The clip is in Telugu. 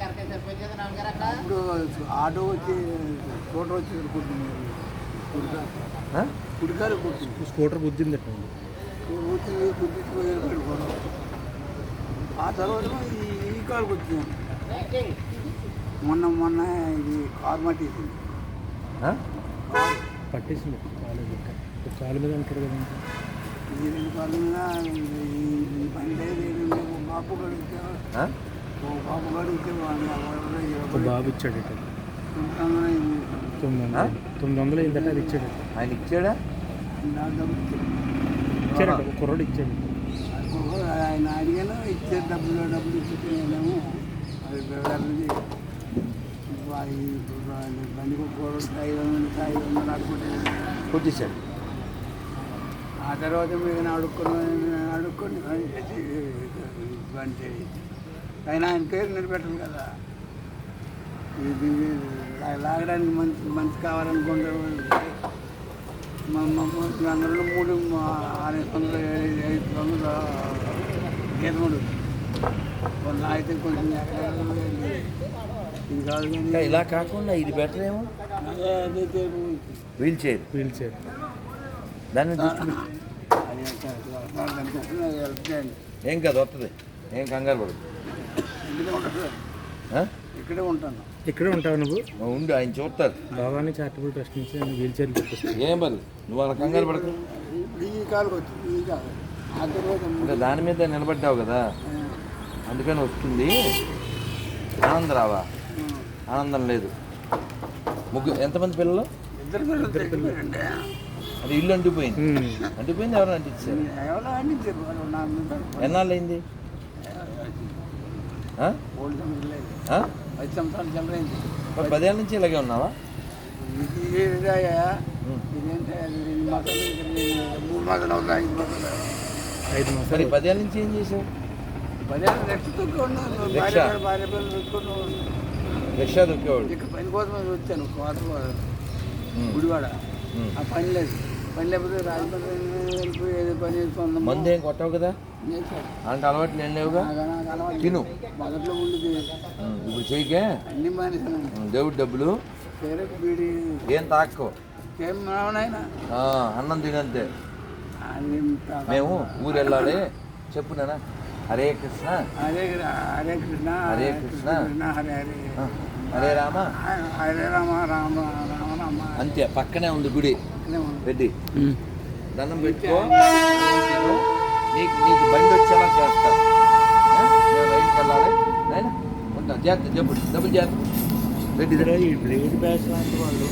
ఇప్పుడు ఆటో వచ్చి స్కూటర్ వచ్చి కుడికారు కుట్టింది స్కూటర్ వచ్చింది కుట్టించుకోయి పెట్టుకోవడం ఆ తర్వాత ఈ ఈ కారుకి వచ్చింది మొన్న మొన్న ఇది కారు మట్టేసింది? పట్టేసింది. కాలు ఇంకా కాలు మీద ఉంటాడు కదా. ఈ రెండు కార్ల మీద ఈ పని లేదు బాపు గారు బాబు ఉంటామని తొమ్మిది ఆ? వందలు తొమ్మిది వందలు అది ఇచ్చాడట ఆయన ఇచ్చాడా? ఒక కుర్రోడు ఇచ్చాడు. ఆయన అడిగాను ఇచ్చే డబ్బులు డబ్బులు ఇచ్చితే నేనేమో అది వెళ్ళి బండి కొట్టుకోవడం ఐదు వందలు ఐదు వందలు కొట్టేశాడు. ఆ తర్వాత మీరు అడుక్కుని అడుక్కొని బండి అయినా ఆయన పేరు నిలబెట్టరు కదా. లాగడానికి మంచి మంచి కావాలనుకుంటే మా మా అందరిలో మూడు మా ఆరు వందలు ఏడు ఐదు వందలు గీతముడు కొన్ని అయితే కొంచెం ఎక్కడ ఇది కాదు కానీ ఇలా కాకుండా ఇది బెటర్ ఏమో? వీల్ చైర్ వీల్ చైర్ దాన్ని ఏం కాదు వస్తుంది ఏం కంగారు పడదు ఇక్కడే ఉంటాను? ఇక్కడే ఉంటాను. ఇక్కడే ఉంటావు నువ్వు? ఉండు ఆయన చూస్తారు. భవానీ చారిటబుల్ ట్రస్ట్ నుంచి వీల్ చైర్ తెప్పిస్తాను ఏం పర్లేదు నువ్వు అలా కంగారు పడకు. ఇప్పుడు ఈ కాలు దాని మీద నిలబడ్డావు కదా? అందుకని వస్తుంది. ఆనందం రావా? ఆనందం లేదు. ముగ్గురు ఎంతమంది పిల్లలు? ఇద్దరు పిల్లలు తెచ్చిపోయారండి అది ఇల్లు అంటిపోయింది. అంటిపోయింది ఎవరు అంటించారు. ఎన్నాళ్ళు అయింది మరి పదేళ్ళ నుంచి ఇలాగే ఉన్నావా? మరి పదేళ్ళ నుంచి ఏం చేసావు? రిక్షా? దొక్కేవాడు ఇక్కడ పని కోసం వచ్చాను. గుడివాడ. ఆ పని లేదు. పని లేకపోతే రాజమండ్రి వెళ్ళిపోయేది పని మందు ఏం కొట్టవు కదా? అలాంటి అలవాట్లు ఏం లేవుగా? తిను. మొదట్లో ఉండేది ఉమ్, ఇప్పుడు చేయకే? అన్ని మానేసాను ఉమ్, దేవుడి డబ్బులు? ఏం తాక్కో? అన్నం తినంతే. మేము ఊరు వెళ్ళాలి. చెప్పు నాన్న. హరే కృష్ణ. హరే హరే కృష్ణ హరే కృష్ణ. హరే హరే హరే రామ. హరే రామ రామ రామ రామ. అంతే పక్కనే ఉంది గుడి. పెట్టి దండం పెట్టుకో. నీకు నీకు బండి వచ్చేలా రైలుకి వెళ్ళాలి నాయనా ఉంటాం. జాగ్రత్త చెప్పు డబ్బులు బ్లేడ్ బ్యాచ్ లాంటి వాళ్ళు.